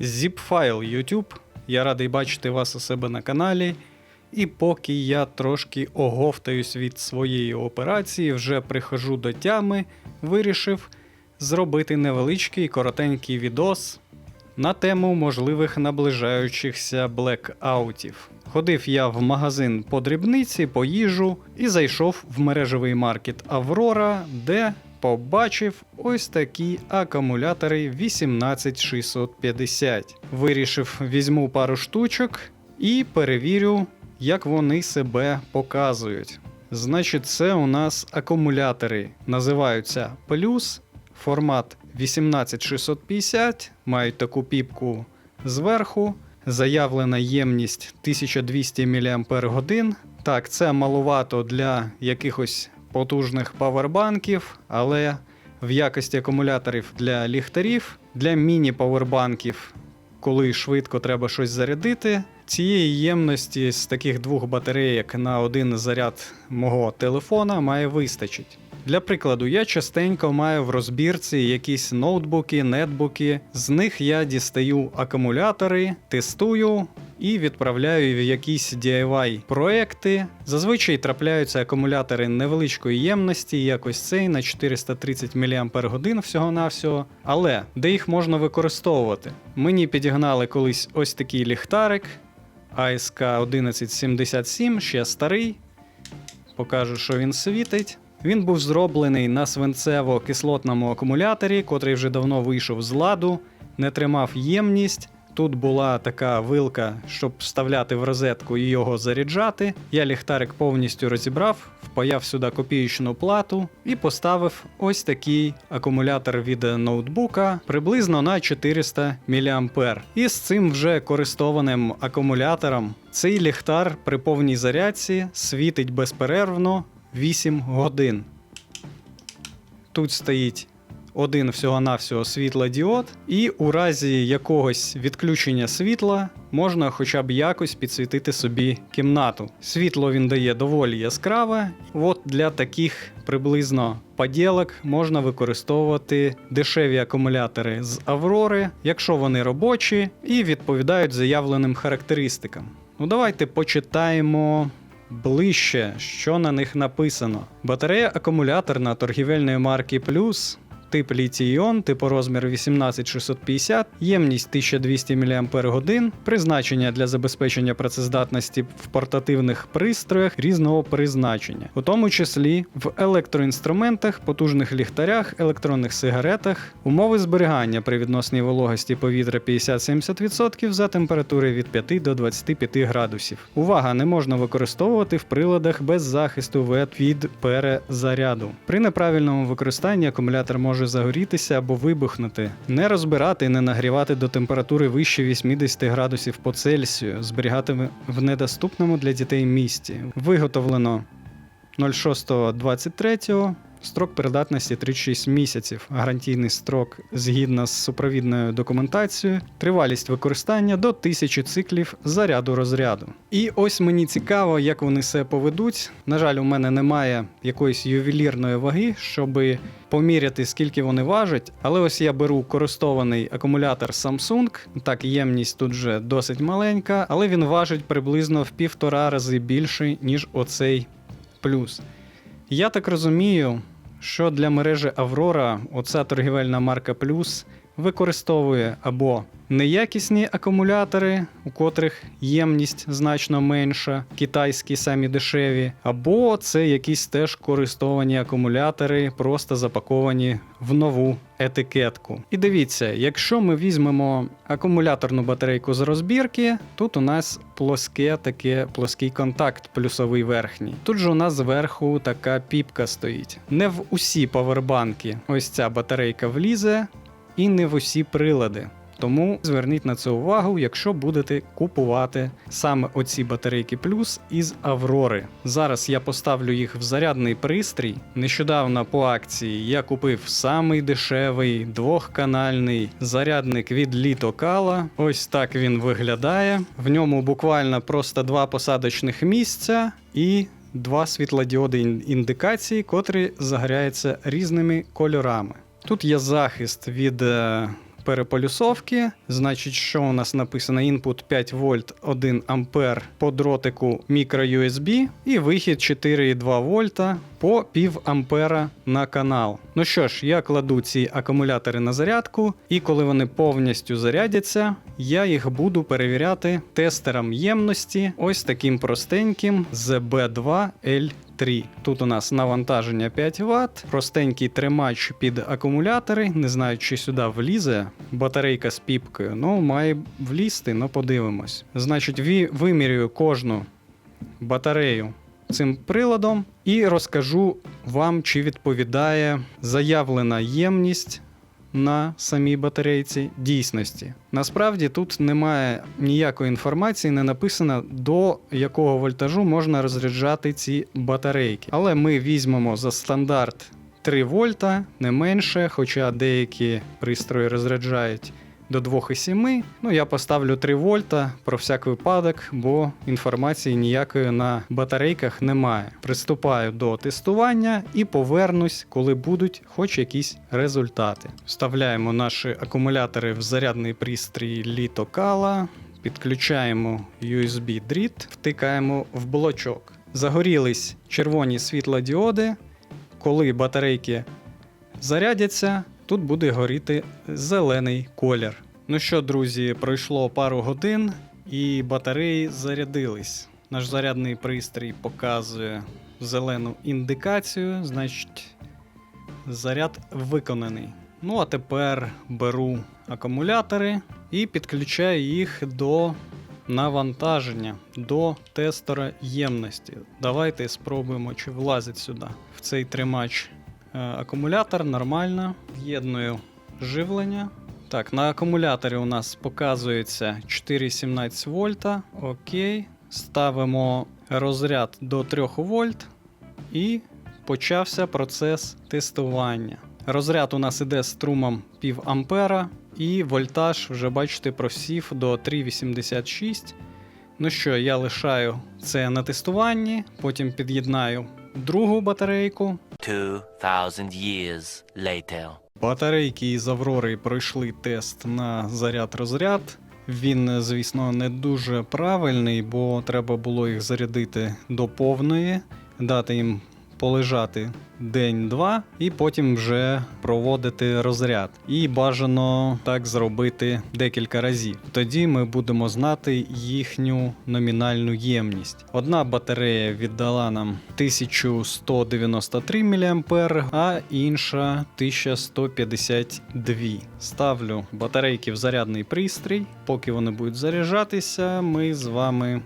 Zipfile YouTube. Я радий бачити вас у себе на каналі. І поки я трошки оговтаюсь від своєї операції, вже прихожу до тями, вирішив зробити невеличкий коротенький відос на тему можливих наближаючихся блекаутів. Ходив я в магазин по дрібниці, по їжу і зайшов в мережевий маркет Аврора, де побачив ось такі акумулятори 18650. Вирішив, візьму пару штучок і перевірю, як вони себе показують. Значить, це у нас акумулятори називаються плюс, формат 18650, мають таку піпку зверху. Заявлена ємність 1200 мАч. Так, це маловато для якихось потужних павербанків, але в якості акумуляторів для ліхтарів, для міні-павербанків, коли швидко треба щось зарядити, цієї ємності з таких двох батарейок на один заряд мого телефона має вистачить. Для прикладу, я частенько маю в розбірці якісь ноутбуки, нетбуки. З них я дістаю акумулятори, тестую і відправляю в якісь DIY проекти. Зазвичай трапляються акумулятори невеличкої ємності, якось цей на 430 мАч всього-навсього. Але де їх можна використовувати? Мені підігнали колись ось такий ліхтарик ASK 1177, ще старий. Покажу, що він світить. Він був зроблений на свинцево-кислотному акумуляторі, котрий вже давно вийшов з ладу, не тримав ємність. Тут була така вилка, щоб вставляти в розетку і його заряджати. Я ліхтарик повністю розібрав, впаяв сюди копіючну плату і поставив ось такий акумулятор від ноутбука приблизно на 400 мА. І з цим вже користованим акумулятором цей ліхтар при повній зарядці світить безперервно 8 годин. Тут стоїть один всього-навсього світлодіод, і у разі якогось відключення світла можна хоча б якось підсвітити собі кімнату. Світло він дає доволі яскраве. От для таких приблизно поділок можна використовувати дешеві акумулятори з Аврори, якщо вони робочі і відповідають заявленим характеристикам. Ну давайте почитаємо ближче, що на них написано. Батарея акумуляторна торгівельної марки Plus. Тип літій-іон, типу розмір 18650, ємність 1200 мАч, призначення для забезпечення працездатності в портативних пристроях різного призначення, у тому числі в електроінструментах, потужних ліхтарях, електронних сигаретах, умови зберігання при відносній вологості повітря 50-70% за температури від 5 до 25 градусів. Увага! Не можна використовувати в приладах без захисту від перезаряду. При неправильному використанні акумулятор може загорітися або вибухнути. Не розбирати і не нагрівати до температури вище 80 градусів по Цельсію, зберігати в- недоступному для дітей місці. Виготовлено 06.23. Строк придатності 36 місяців, гарантійний строк згідно з супровідною документацією, тривалість використання до 1000 циклів заряду розряду. І ось мені цікаво, як вони себе поведуть. На жаль, у мене немає якоїсь ювелірної ваги, щоб поміряти, скільки вони важать. Але ось я беру користований акумулятор Samsung. Так, ємність тут вже досить маленька, але він важить приблизно в півтора рази більше, ніж оцей плюс. Я так розумію, що для мережі Аврора оця торгівельна марка Плюс використовує або неякісні акумулятори, у котрих ємність значно менша, китайські самі дешеві, або це якісь теж користовані акумулятори, просто запаковані в нову етикетку. І дивіться, якщо ми візьмемо акумуляторну батарейку з розбірки, тут у нас плоске таке плоский контакт, плюсовий верхній. Тут же у нас зверху така піпка стоїть. Не в усі павербанки ось ця батарейка влізе, і не в усі прилади. Тому зверніть на це увагу, якщо будете купувати саме оці батарейки плюс із Аврори. Зараз я поставлю їх в зарядний пристрій. Нещодавно по акції я купив самий дешевий двохканальний зарядник від Літокала. Ось так він виглядає. В ньому буквально просто два посадочних місця і. Два світлодіоди індикації, котрі загоряються різними кольорами. Тут є захист від е, переполюсовки. Значить, що у нас написано input 5 вольт 1 ампер по дротику microUSB і вихід 4,2 вольта по пів ампера на канал. Ну що ж, я кладу ці акумулятори на зарядку, і коли вони повністю зарядяться, я їх буду перевіряти тестером ємності ось таким простеньким ZB2L3. Тут у нас навантаження 5 Вт, простенький тримач під акумулятори. Не знаю, чи сюди влізе батарейка з піпкою. Ну, має влізти, ну подивимось. Значить, вимірюю кожну батарею цим приладом і розкажу вам, чи відповідає заявлена ємність на самій батарейці дійсності. Насправді тут немає ніякої інформації, не написано до якого вольтажу можна розряджати ці батарейки. Але ми візьмемо за стандарт 3 вольта, не менше, хоча деякі пристрої розряджають до 2,7. Ну, я поставлю 3 вольта про всяк випадок, бо інформації ніякої на батарейках немає. Приступаю до тестування і повернусь, коли будуть хоч якісь результати. Вставляємо наші акумулятори в зарядний пристрій літокала, підключаємо USB-дріт, втикаємо в блочок. Загорілись червоні світлодіоди. Коли батарейки зарядяться, тут буде горіти зелений колір. Ну що, друзі, пройшло пару годин і батареї зарядились. Наш зарядний пристрій показує зелену індикацію, значить заряд виконаний. Ну а тепер беру акумулятори і підключаю їх до навантаження, до тестера ємності. Давайте спробуємо, чи влазить сюди в цей тримач акумулятор нормально. В'єдную живлення. Так, на акумуляторі у нас показується 4,17 вольта. Окей. Ставимо розряд до 3 вольт і почався процес тестування. Розряд у нас іде струмом пів ампера, і вольтаж вже бачите просів до 3,86. Ну що, я лишаю це на тестуванні, потім під'єднаю другу батарейку. 2,000 years later. Батарейки із Аврори пройшли тест на заряд-розряд. Він, звісно, не дуже правильний, бо треба було їх зарядити до повної, дати їм полежати день-два, і потім вже проводити розряд. І бажано так зробити декілька разів. Тоді ми будемо знати їхню номінальну ємність. Одна батарея віддала нам 1193 мА, а інша 1152. Ставлю батарейки в зарядний пристрій. Поки вони будуть заряджатися, ми з вами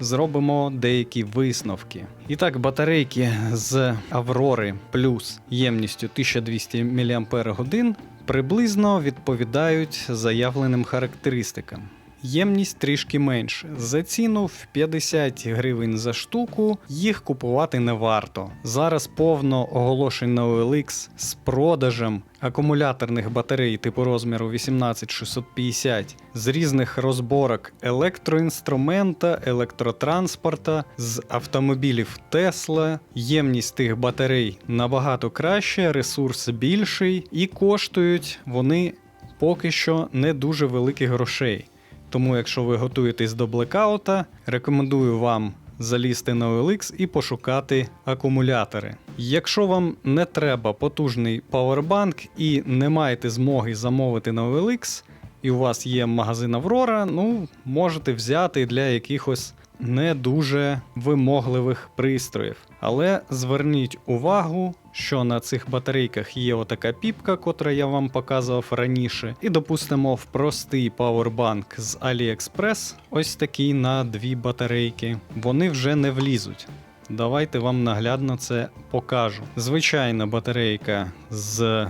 зробимо деякі висновки. І так, батарейки з Аврори плюс ємністю 1200 мАч приблизно відповідають заявленим характеристикам. Ємність трішки менше. За ціну в 50 гривень за штуку їх купувати не варто. Зараз повно оголошень на OLX з продажем акумуляторних батарей типу розміру 18650 з різних розборок електроінструмента, електротранспорта, з автомобілів Tesla. Ємність тих батарей набагато краще, ресурс більший, і коштують вони поки що не дуже великих грошей. Тому, якщо ви готуєтесь до блекаута, рекомендую вам залізти на OLX і пошукати акумулятори. Якщо вам не треба потужний павербанк і не маєте змоги замовити на OLX, і у вас є магазин Аврора, ну можете взяти для якихось не дуже вимогливих пристроїв. Але зверніть увагу, що на цих батарейках є отака піпка, котра я вам показував раніше. І допустимо в простий павербанк з AliExpress, ось такий на дві батарейки. Вони вже не влізуть. Давайте вам наглядно це покажу. Звичайна батарейка з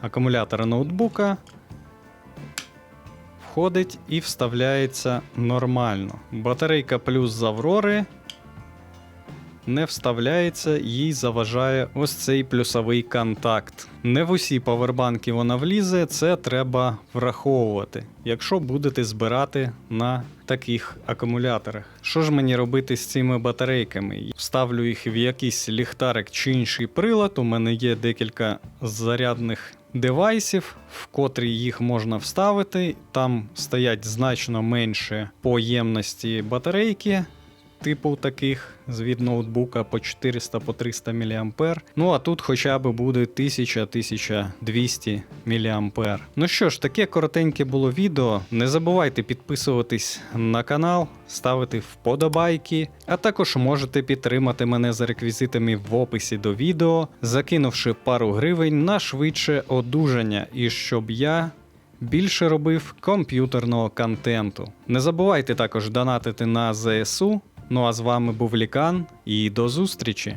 акумулятора ноутбука входить і вставляється нормально. Батарейка плюс з Аврори не вставляється, їй заважає ось цей плюсовий контакт. Не в усі павербанки вона влізе, це треба враховувати, якщо будете збирати на таких акумуляторах. Що ж мені робити з цими батарейками? Вставлю їх в якийсь ліхтарик чи інший прилад. У мене є декілька зарядних девайсів, в котрі їх можна вставити. Там стоять значно менше поємності батарейки, типу таких з від ноутбука по 400 по 300 мА. Ну а тут хоча б буде 1000-1200 мА. Ну що ж, таке коротеньке було відео. Не забувайте підписуватись на канал, ставити вподобайки, а також можете підтримати мене за реквізитами в описі до відео, закинувши пару гривень на швидше одужання, і щоб я більше робив комп'ютерного контенту. Не забувайте також донатити на ЗСУ. Ну а з вами був Лікан і до зустрічі!